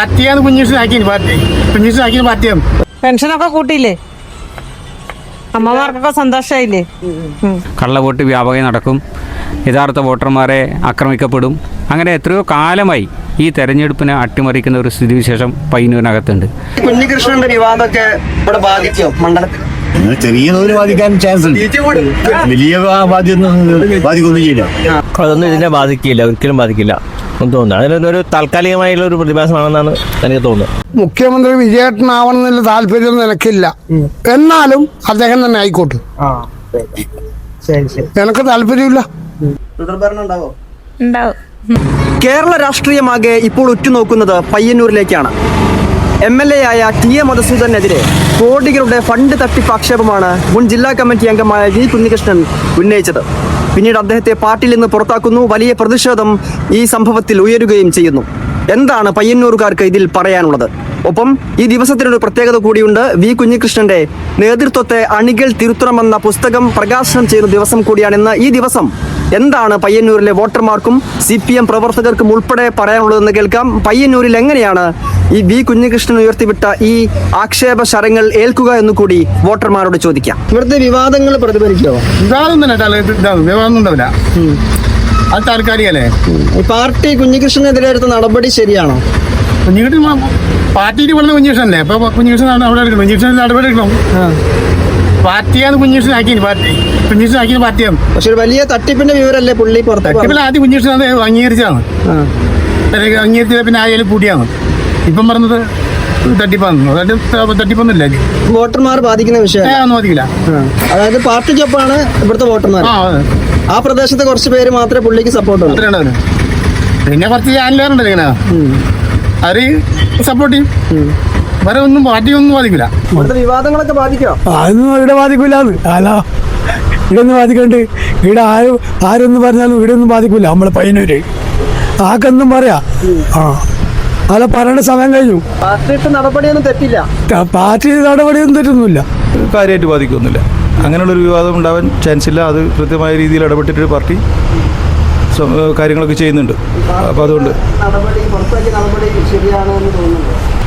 പാർട്ടിയാണ് കുഞ്ഞീഷനാക്കിയത് പാർട്ടി. കുഞ്ഞീഷനാക്കിയത് പാർട്ടിയാണ്. പെൻഷനൊക്കെ കൂട്ടിയില്ലേ? അമ്മമാർക്കൊക്കെ സന്തോഷമായില്ലേ. കള്ളവോട്ട് വ്യാപകമായി നടക്കും. യഥാർത്ഥ വോട്ടർമാരെ ആക്രമിക്കപ്പെടും. അങ്ങനെ എത്രയോ കാലമായി ഈ തെരഞ്ഞെടുപ്പിനെ അട്ടിമറിക്കുന്ന ഒരു സ്ഥിതിവിശേഷം പയ്യന്നൂരിനകത്തുണ്ട്. കുഞ്ഞികൃഷ്ണന്റെ വിവാദമൊക്കെ ഇവിടെ ബാധിക്കോ മണ്ഡലത്തിൽ? ചെറിയ തോതിൽ ബാധിക്കാൻ ചാൻസ് ഉണ്ട്. വലിയ ബാധ്യത ബാധിക്കൊന്നും ചെയ്യില്ല. അതൊന്നും ഇതിനെ ബാധിക്കില്ല. ഒരിക്കലും ബാധിക്കില്ല. എന്ന് തോന്നുന്നു. ഒരു താൽക്കാലികമായുള്ള ഒരു പ്രതിഭാസമാണെന്നാണ് എനിക്ക് തോന്നുന്നത്. മുഖ്യമന്ത്രി വിജയേട്ടനാവണമെന്നുള്ള താല്പര്യം നിനക്കില്ല. എന്നാലും അദ്ദേഹം തന്നെ ആയിക്കോട്ടെ. ശരി ശരി. എനിക്ക് താല്പര്യമില്ല. കേരള രാഷ്ട്രീയമാകെ ഇപ്പോൾ ഉറ്റുനോക്കുന്നത് പയ്യന്നൂരിലേക്കാണ്. എം എൽ എ ആയ ടി എ മധുസൂദനെതിരെ കോടികളുടെ ഫണ്ട് തട്ടിപ്പ് ആക്ഷേപമാണ് മുൻ ജില്ലാ കമ്മിറ്റി അംഗമായ വി കുഞ്ഞികൃഷ്ണൻ ഉന്നയിച്ചത്. പിന്നീട് അദ്ദേഹത്തെ പാർട്ടിയിൽ നിന്ന് പുറത്താക്കുന്നു. വലിയ പ്രതിഷേധം ഈ സംഭവത്തിൽ ഉയരുകയും ചെയ്യുന്നു. എന്താണ് പയ്യന്നൂറുകാർക്ക് ഇതിൽ പറയാനുള്ളത്? ഒപ്പം ഈ ദിവസത്തിനൊരു പ്രത്യേകത കൂടിയുണ്ട്. വി കുഞ്ഞികൃഷ്ണന്റെ നേതൃത്വത്തെ അണികൾ തിരുത്തണമെന്ന പുസ്തകം പ്രകാശനം ചെയ്യുന്ന ദിവസം കൂടിയാണെന്ന് ഈ ദിവസം എന്താണ് പയ്യന്നൂരിലെ വോട്ടർമാർക്കും സി പി എം പ്രവർത്തകർക്കും ഉൾപ്പെടെ പറയാനുള്ളതെന്ന് കേൾക്കാം. പയ്യന്നൂരിൽ എങ്ങനെയാണ് ഈ വി കുഞ്ഞികൃഷ്ണൻ ഉയർത്തിവിട്ട ഈ ആക്ഷേപ ശരങ്ങൾ ഏൽക്കുക എന്ന് കൂടി വോട്ടർമാരോട് ചോദിക്കാം. ഇവിടുത്തെ വിവാദങ്ങൾ പ്രതിഫലിക്കോ? വിവാദം തന്നെ വിവാദം ഉണ്ടാവില്ല അത് താൽക്കാലികല്ലേ? ഈ പാർട്ടി കുഞ്ഞികൃഷ്ണനെതിരെ എടുത്ത നടപടി ശരിയാണോ? കുഞ്ഞികൃഷ്ണൻ പാർട്ടിയിൽ പറഞ്ഞ കുഞ്ഞീഷനല്ലേ അപ്പൊ കുഞ്ഞികൃഷ്ണൻ അവിടെ എടുക്കണം കുഞ്ഞികൃഷ്ണൻ നടപടി എടുക്കണം. പാർട്ടിയാണ് കുഞ്ഞീഷനാക്കിയത് പാർട്ടി. കുഞ്ഞീഷനാക്കിയത് പാർട്ടിയാണ് പക്ഷെ ഒരു വലിയ തട്ടിപ്പിന്റെ വിവരല്ലേ പുള്ളി പുറത്ത് തട്ടിപ്പിൽ ആദ്യം കുഞ്ഞീഷൻ അത് അംഗീകരിച്ചതാണ് അല്ലെങ്കിൽ അംഗീകരിച്ചത് പിന്നെ ആയാലും കൂടിയാണ്. ഇപ്പം പറഞ്ഞത് തട്ടിപ്പാണ് അതായത് തട്ടിപ്പൊന്നുമില്ല. ഇത്. വോട്ടർമാർ ബാധിക്കുന്ന ഏ, വിഷയം ഒന്നും മതിക്കില്ല അതായത് പാർട്ടിക്കൊപ്പമാണ് ഇവിടുത്തെ വോട്ടർമാർ. ആ അതെ. ആ പ്രദേശത്തെ കുറച്ച് പേര് മാത്രമേ പുള്ളിക്ക് സപ്പോർട്ട് ഉള്ളൂ. അത്രയാണ് പിന്നെ കുറച്ച് ചാനലുകാരുണ്ട് ഇങ്ങനെ. അവർ സപ്പോർട്ട് ചെയ്യും. വേറെ ഒന്നും പാർട്ടി ഒന്നും ബാധിക്കില്ല. ഇവിടുത്തെ വിവാദങ്ങളൊക്കെ ബാധിക്കോ? അതൊന്നും ഇവിടെ ബാധിക്കില്ലാന്ന് അല്ല ഇവിടെ ഒന്നും ബാധിക്കണ്ട്. ഇവിടെ ആരും ആരൊന്നും പറഞ്ഞാലും ഇവിടെ ഒന്നും ബാധിക്കില്ല നമ്മളെ പയ്യന്നൂര്. ആക്കെന്നും പറയാ. ആ. അല്ല പറയേണ്ട സമയം കഴിഞ്ഞു. നടപടിയൊന്നും തെറ്റില്ല. പാർട്ടി നടപടിയൊന്നും തെറ്റൊന്നുമില്ല. കാര്യമായിട്ട് ബാധിക്കൊന്നുമില്ല. അങ്ങനെയുള്ളൊരു വിവാദം ഉണ്ടാവാൻ ചാൻസ് ഇല്ല അത് കൃത്യമായ രീതിയിൽ ഇടപെട്ടിട്ട് പാർട്ടി കാര്യങ്ങളൊക്കെ ചെയ്യുന്നുണ്ട്. അപ്പോൾ അതുകൊണ്ട്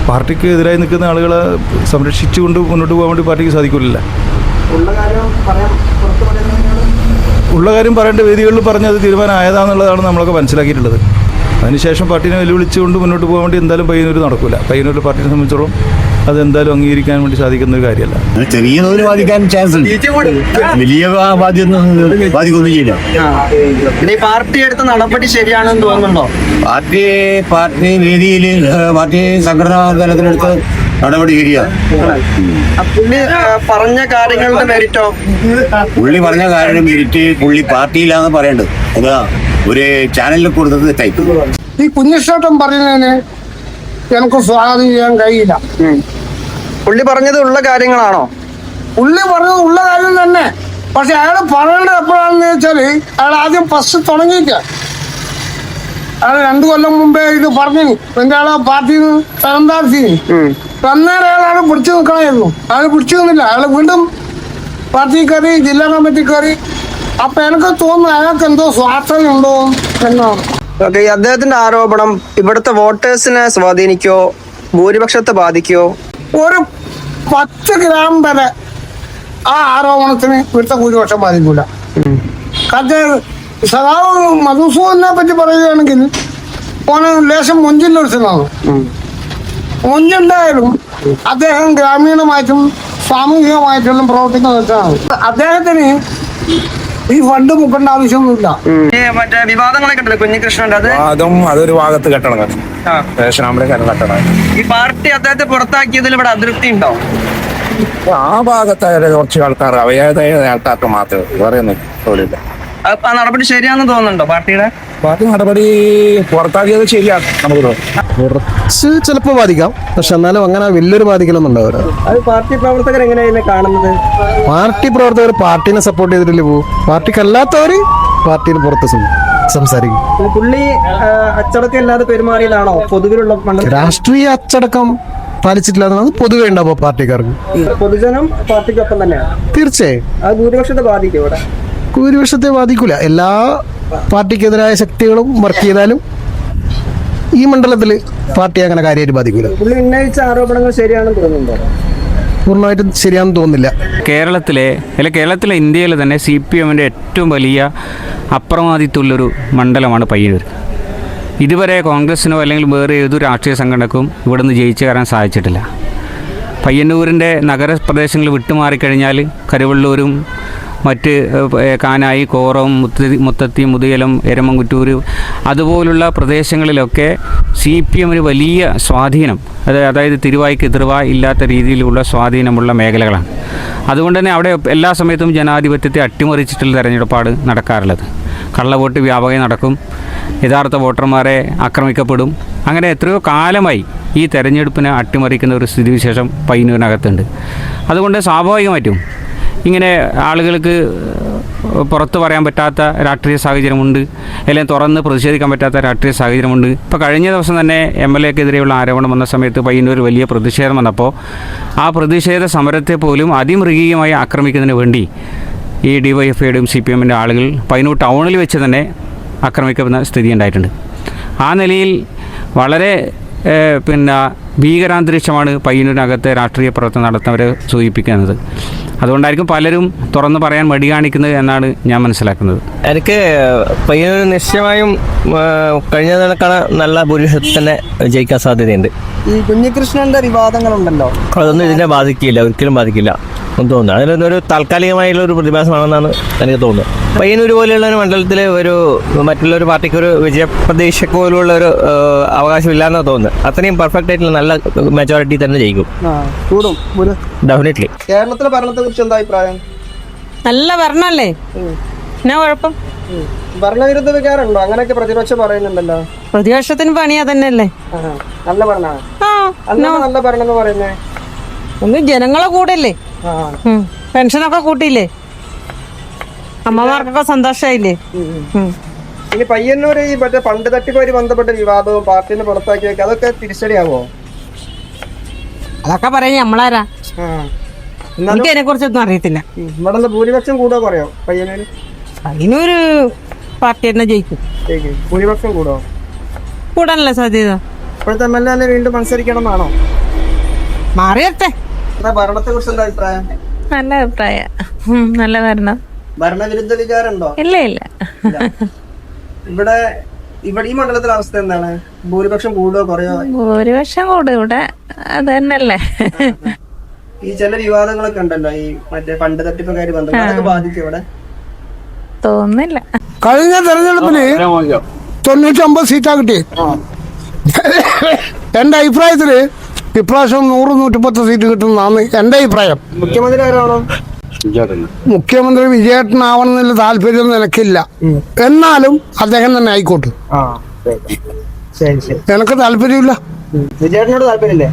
പാർട്ടിക്ക് എതിരായി നിൽക്കുന്ന ആളുകളെ സംരക്ഷിച്ചുകൊണ്ട് മുന്നോട്ട് പോകാൻ വേണ്ടി പാർട്ടിക്ക് സാധിക്കില്ല ഉള്ള കാര്യം പറയേണ്ട വേദികളിൽ പറഞ്ഞ് അത് തീരുമാനമായതാണെന്നുള്ളതാണ് നമ്മളൊക്കെ മനസ്സിലാക്കിയിട്ടുള്ളത്. അതിനുശേഷം പാർട്ടിനെ വെല്ലുവിളിച്ചുകൊണ്ട് മുന്നോട്ട് പോകാൻ വേണ്ടി എന്തായാലും പയ്യന്നൂർ നടക്കില്ല പയ്യന്നൂർ പാർട്ടിയെ സംബന്ധിച്ചോളം അത് എന്തായാലും അംഗീകരിക്കാൻ വേണ്ടി സാധിക്കുന്ന ഒരു കാര്യമല്ല. ചെറിയ തോതിൽ ബാധിക്കാൻ ചാൻസ് ഉണ്ട്. വലിയ ബാധിക്കൊന്നും ചെയ്യില്ല. പാർട്ടി എടുത്ത നടപടി ശരിയാണെന്ന് തോന്നുന്നുണ്ടോ? പാർട്ടി പാർട്ടി വേദിയിൽ പാർട്ടി സംഘടനാ തലത്തിലെടുത്ത് നടപടി പുള്ളി പറഞ്ഞ കാര്യങ്ങളുടെ മെരിറ്റോ പുള്ളി പറഞ്ഞ കാര്യം മെരിറ്റ് പുള്ളി പാർട്ടിയിലാന്ന് പറയേണ്ടത് അതാ ഒരു ചാനലിൽ കൊടുത്തത് ടൈപ്പ് ഈ കുഞ്ഞിഷ്ടം പറയുന്നതിന് എനിക്ക് സ്വാഗതം ചെയ്യാൻ കഴിയില്ല. പുള്ളി പറഞ്ഞത് ഉള്ള കാര്യങ്ങളാണോ? പുള്ളി പറഞ്ഞത് ഉള്ള കാര്യം തന്നെ. പക്ഷെ അയാൾ പറയേണ്ടത് എപ്പോഴാണെന്ന് വെച്ചാൽ അയാൾ ആദ്യം ഫസ്റ്റ് തുടങ്ങിയിട്ട് അയാൾ രണ്ടു കൊല്ലം മുമ്പേ ഇത് പറഞ്ഞു പിന്നെ പാർട്ടി പാർട്ടിയിൽ നിന്ന് സ്ഥലം താഴ്ത്തി അന്നേരം അയാളെ പിടിച്ചു നിൽക്കണമായിരുന്നു അയാൾ പിടിച്ചു നിന്നില്ല. അയാൾ വീണ്ടും പാർട്ടി കയറി ജില്ലാ കമ്മിറ്റി കയറി. അപ്പൊ എനിക്ക് തോന്നുന്നു അയാൾക്ക് എന്തോ സ്വാർത്ഥതയുണ്ടോ എന്നാണ്. ഓക്കെ അദ്ദേഹത്തിന്റെ ആരോപണം ഇവിടുത്തെ വോട്ടേഴ്സിനെ സ്വാധീനിക്കോ? ഭൂരിപക്ഷത്തെ ബാധിക്കോ? ഒരു പത്ത് ഗ്രാം വരെ ആ ആരോപണത്തിന് ഇവിടുത്തെ ഭൂരിപക്ഷം ബാധിക്കൂല. കാരണം സഖാവ് മധുസൂദനെ പറ്റി പറയുകയാണെങ്കിൽ ഓന് ലേശം മുഞ്ചിലൊരുത്തനാണ്. മുഞ്ചുണ്ടായാലും അദ്ദേഹം ഗ്രാമീണമായിട്ടും സാമൂഹികമായിട്ടും പ്രവർത്തിക്കുന്ന വ്യക്തിയാണ്. അദ്ദേഹത്തിന് ഈ ഫണ്ട് മുക്കേണ്ട ആവശ്യമൊന്നുമില്ല. മറ്റേ വിവാദങ്ങളെ ഉണ്ടല്ലോ കുഞ്ഞികൃഷ്ണന്റെ അത്? അതും അതൊരു ഭാഗത്ത് കെട്ടണം കെട്ടണം. ഈ പാർട്ടി അദ്ദേഹത്തെ പുറത്താക്കിയതിൽ ഇവിടെ അതൃപ്തി ഉണ്ടോ? ആ ഭാഗത്തായ കുറച്ച് ആൾക്കാർ അവയാതായ ആൾക്കാർക്ക് മാത്രമേ വേറെ ഒന്നും തൊഴിലില്ല ആ നടപടി ശരിയാണെന്ന് തോന്നുന്നുണ്ടോ പാർട്ടിയുടെ? പാർട്ടി നടപടി പുറത്താക്കിയത് ശരിയാണ് നമുക്ക് കുറച്ച് ചിലപ്പോൾ ബാധിക്കാം. പക്ഷെ എന്നാലും അങ്ങനെ വലിയൊരു ബാധിക്കലൊന്നും ഉണ്ടാവില്ല. അത് പാർട്ടി പ്രവർത്തകർ എങ്ങനെയാണ് കാണുന്നത്? പാർട്ടി പ്രവർത്തകർ പാർട്ടിനെ സപ്പോർട്ട് ചെയ്തിട്ടില്ല പോകും പാർട്ടിക്ക് അല്ലാത്തവർ പാർട്ടിയിൽ പുറത്ത് സംസാരിക്കും. പുള്ളി അച്ചടക്കം ഇല്ലാതെ പെരുമാറിയതാണോ? പൊതുവിലുള്ള രാഷ്ട്രീയ അച്ചടക്കം പാലിച്ചിട്ടില്ല പൊതുവേ പൊതുവെ ഉണ്ടാവും പാർട്ടിക്കാർക്ക്. പൊതുജനം പാർട്ടിക്കൊപ്പം തന്നെയാണ് തീർച്ചയായും. അത് ഭൂരിപക്ഷത്തെ ബാധിക്കും ഇവിടെ? ഭൂരിപക്ഷത്തെ ബാധിക്കൂല. എല്ലാ പാർട്ടിക്കെതിരായ ശക്തികളും വർക്ക് ചെയ്താലും ഈ മണ്ഡലത്തിൽ പാർട്ടി അങ്ങനെ കാര്യമായിട്ട് ബാധിക്കില്ല ഉന്നയിച്ച ആരോപണങ്ങൾ ശരിയാണെന്ന് തോന്നുന്നുണ്ടോ? പൂർണമായിട്ടും ശരിയാണെന്ന് തോന്നുന്നില്ല. കേരളത്തിലെ അല്ല കേരളത്തിലെ ഇന്ത്യയിൽ തന്നെ സി പി എമ്മിന്റെ ഏറ്റവും വലിയ അപ്രമാദിത്വമുള്ളൊരു മണ്ഡലമാണ് പയ്യന്നൂർ. ഇതുവരെ കോൺഗ്രസിനോ അല്ലെങ്കിൽ വേറെ ഏതൊരു രാഷ്ട്രീയ സംഘടനക്കും ഇവിടുന്ന് ജയിച്ചു കയറാൻ സാധിച്ചിട്ടില്ല. പയ്യന്നൂരിന്റെ നഗരപ്രദേശങ്ങൾ വിട്ടുമാറിക്കഴിഞ്ഞാൽ കരുവള്ളൂരും മറ്റ് കാനായി കോറം മുത്തത്തി മുത്തത്തി മുതിയലും എരമംകുറ്റൂർ അതുപോലുള്ള പ്രദേശങ്ങളിലൊക്കെ സി പി എമ്മിന് വലിയ സ്വാധീനം. അത് അതായത് തിരുവായ്ക്ക് എതിർവ ഇല്ലാത്ത രീതിയിലുള്ള സ്വാധീനമുള്ള മേഖലകളാണ്. അതുകൊണ്ട് തന്നെ അവിടെ എല്ലാ സമയത്തും ജനാധിപത്യത്തെ അട്ടിമറിച്ചിട്ടുള്ള തെരഞ്ഞെടുപ്പാണ് നടക്കാറുള്ളത്. കള്ളവോട്ട് വ്യാപകം നടക്കും. യഥാർത്ഥ വോട്ടർമാരെ ആക്രമിക്കപ്പെടും. അങ്ങനെ എത്രയോ കാലമായി ഈ തെരഞ്ഞെടുപ്പിനെ അട്ടിമറിക്കുന്ന ഒരു സ്ഥിതിവിശേഷം പയ്യന്നൂരിനകത്തുണ്ട്. അതുകൊണ്ട് സ്വാഭാവികമായിട്ടും ഇങ്ങനെ ആളുകൾക്ക് പുറത്ത് പറയാൻ പറ്റാത്ത രാഷ്ട്രീയ സാഹചര്യമുണ്ട് അല്ലെങ്കിൽ തുറന്ന് പ്രതിഷേധിക്കാൻ പറ്റാത്ത രാഷ്ട്രീയ സാഹചര്യമുണ്ട്. ഇപ്പോൾ കഴിഞ്ഞ ദിവസം തന്നെ എം എൽ എക്കെതിരെയുള്ള ആരോപണം വന്ന സമയത്ത് പയ്യന്നൂർ വലിയ പ്രതിഷേധം വന്നപ്പോൾ ആ പ്രതിഷേധ സമരത്തെ പോലും അതിമൃഗീയമായി ആക്രമിക്കുന്നതിന് വേണ്ടി ഈ ഡി വൈ എഫ് ഐയുടെയും സി പി എമ്മിന്റെ ആളുകൾ പയ്യന്നൂർ ടൗണിൽ വെച്ച് തന്നെ ആക്രമിക്കുന്ന സ്ഥിതി ഉണ്ടായിട്ടുണ്ട്. ആ നിലയിൽ വളരെ പിന്നെ ഭീകരാന്തരീക്ഷമാണ് പയ്യന്നൂരിനകത്ത് രാഷ്ട്രീയ പ്രവർത്തനം നടത്തുന്നവരെ സൂചിപ്പിക്കുന്നത്. അതുകൊണ്ടായിരിക്കും പലരും തുറന്നു പറയാൻ മടി കാണിക്കുന്നത് എന്നാണ് ഞാൻ മനസ്സിലാക്കുന്നത്. എനിക്ക് പയ്യന്നൂർ നിശ്ചയമായും കഴിഞ്ഞ നടക്കണ നല്ല ഭൂരിപക്ഷത്തിൽ തന്നെ ജയിക്കാൻ സാധ്യതയുണ്ട്. ഈ കുഞ്ഞികൃഷ്ണന്റെ വിവാദങ്ങളുണ്ടല്ലോ. അതൊന്നും ഇതിനെ ബാധിക്കില്ല ഒരിക്കലും ബാധിക്കില്ല. എന്ന് തോന്നുന്നു. അതിലൊരു ഒരു താൽക്കാലികമായുള്ള ഒരു പ്രതിഭാസമാണെന്നാണ് എനിക്ക് തോന്നുന്നത്. പയ്യന്നൂർ പോലെയുള്ള ഒരു മണ്ഡലത്തിൽ ഒരു മറ്റുള്ള ഒരു പാർട്ടിക്ക് ഒരു വിജയപ്രതീക്ഷ പോലുള്ള ഒരു അവകാശമില്ലാന്നാണ് തോന്നുന്നത്. അത്രയും പെർഫെക്റ്റ് ആയിട്ടുള്ള നല്ല മെജോറിറ്റി തന്നെ ജയിക്കും. കൂടും. ഡെഫിനറ്റ്ലി കേരളത്തിലെ ഭരണത്തെ കുറിച്ച് എന്താ അഭിപ്രായം? നല്ല ഭരണല്ലേ? എന്നാ കുഴപ്പം? ഭരണവിരുദ്ധ വികാരമുണ്ടോ? അങ്ങനെയൊക്കെ പ്രതിപക്ഷം പറയുന്നുണ്ടല്ലോ. പ്രതിപക്ഷത്തിന് പണി അതന്നെയല്ലേ. നല്ല ഭരണമാണ്. ആ അല്ല നല്ല ഭരണം എന്ന് പറയുന്നേ? ഒന്ന് ജനങ്ങളെ കൂടല്ലേ ആ ഉം. പെൻഷനൊക്കെ കൂട്ടിയില്ലേ? അമ്മമാർക്കൊക്കെ സന്തോഷമായില്ലേ ഇനി പയ്യന്നൂർ ഈ മറ്റേ പണ്ട് തട്ടിപ്പുമായി ബന്ധപ്പെട്ട വിവാദവും പാർട്ടിനെ പുറത്താക്കിയൊക്കെ അതൊക്കെ തിരിച്ചടിയാവോ? അതൊക്കെ നമ്മളാരാ ആ. എന്നാലും എനിക്ക് അതിനെ കുറിച്ചൊന്നും അറിയത്തില്ല ഇവിടെ ഭൂരിപക്ഷം കൂടോ പറയോ പയ്യന്നൂര്? അതിനൊരു പാർട്ടി തന്നെ ജയിക്കും. ഭൂരിപക്ഷം കൂടോ കൂടാനല്ലേ സാധ്യത. ഇപ്പോഴത്തെ എം എൽ എ വീണ്ടും മത്സരിക്കണം എന്നാണോ എന്നാ ഭരണത്തെ കുറിച്ച് എന്താ അഭിപ്രായം? നല്ല അഭിപ്രായ. നല്ല ഭരണം. ഭരണവിരുദ്ധ വികാരമുണ്ടോ ഇല്ല. ഇല്ല. ഇവിടെ ഇവിടെ ഈ മണ്ഡലത്തിലെ അവസ്ഥ എന്താണ്? ഭൂരിപക്ഷം കൂടുകയോ കുറയോ? ഭൂരിപക്ഷം കൂടും. ഇവിടെ അത് തന്നെയല്ലേ. ഈ ചില വിവാദങ്ങളൊക്കെ ഉണ്ടല്ലോ. ഈ മറ്റേ പണ്ട് തട്ടിപ്പുകാരി ബന്ധം അതൊക്കെ ബാധിക്കും ഇവിടെ? തോന്നില്ല കഴിഞ്ഞ തെരഞ്ഞെടുപ്പിന് തൊണ്ണൂറ്റൊമ്പത് സീറ്റാ കിട്ടി. എന്റെ അഭിപ്രായത്തിൽ ഇപ്രാവശ്യം നൂറ് നൂറ്റിപ്പത്ത് സീറ്റ് കിട്ടുന്നതാണ് എന്റെ അഭിപ്രായം. മുഖ്യമന്ത്രി ആരാണോ? മുഖ്യമന്ത്രി വിജയേട്ടനാവണമെന്നുള്ള താല്പര്യം നിനക്കില്ല. എന്നാലും അദ്ദേഹം തന്നെ ആയിക്കോട്ടെ. എനക്ക് ശരി. ശരി എനിക്ക് താല്പര്യമില്ല. വിജയേട്ടനോട് താല്പര്യമില്ലേ?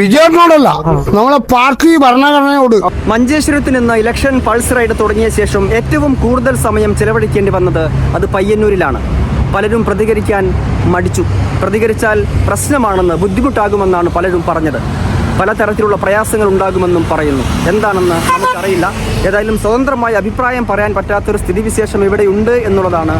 വിജയേട്ടനോടല്ല. നമ്മളെ പാർട്ടി ഭരണഘടനയോട്. മഞ്ചേശ്വരത്ത് നിന്ന് ഇലക്ഷൻ പൾസ് റൈഡ് തുടങ്ങിയ ശേഷം ഏറ്റവും കൂടുതൽ സമയം ചെലവഴിക്കേണ്ടി വന്നത് അത് പയ്യന്നൂരിലാണ്. പലരും പ്രതികരിക്കാൻ മടിച്ചു. പ്രതികരിച്ചാൽ പ്രശ്നമാണെന്ന് ബുദ്ധിമുട്ടാകുമെന്നാണ് പലരും പറഞ്ഞത്. പലതരത്തിലുള്ള പ്രയാസങ്ങൾ ഉണ്ടാകുമെന്നും പറയുന്നു. എന്താണെന്ന് നമുക്കറിയില്ല. ഏതായാലും സ്വതന്ത്രമായി അഭിപ്രായം പറയാൻ പറ്റാത്തൊരു സ്ഥിതിവിശേഷം ഇവിടെയുണ്ട് എന്നുള്ളതാണ്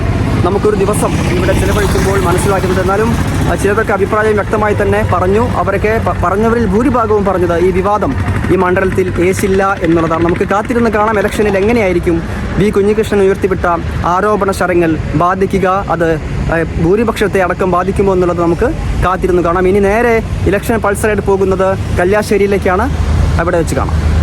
നമുക്കൊരു ദിവസം ഇവിടെ ചിലവഴിക്കുമ്പോൾ മനസ്സിലാക്കുന്നത്. എന്നാലും ആ, ചിലതൊക്കെ അഭിപ്രായം വ്യക്തമായി തന്നെ പറഞ്ഞു. അവരൊക്കെ പറഞ്ഞവരിൽ ഭൂരിഭാഗവും പറഞ്ഞത് ഈ വിവാദം ഈ മണ്ഡലത്തിൽ ഏശില്ല എന്നുള്ളതാണ്. നമുക്ക് കാത്തിരുന്ന് കാണാം ഇലക്ഷനിൽ എങ്ങനെയായിരിക്കും വി കുഞ്ഞികൃഷ്ണൻ ഉയർത്തിവിട്ട ആരോപണ ശരങ്ങൾ ബാധിക്കുക അത് ഭൂരിപക്ഷത്തെ അടക്കം ബാധിക്കുമോ എന്നുള്ളത് നമുക്ക് കാത്തിരുന്ന് കാണാം. ഇനി നേരെ ഇലക്ഷൻ പൾസറായിട്ട് പോകുന്നത് കല്യാശ്ശേരിയിലേക്കാണ്. അവിടെ വെച്ച് കാണാം.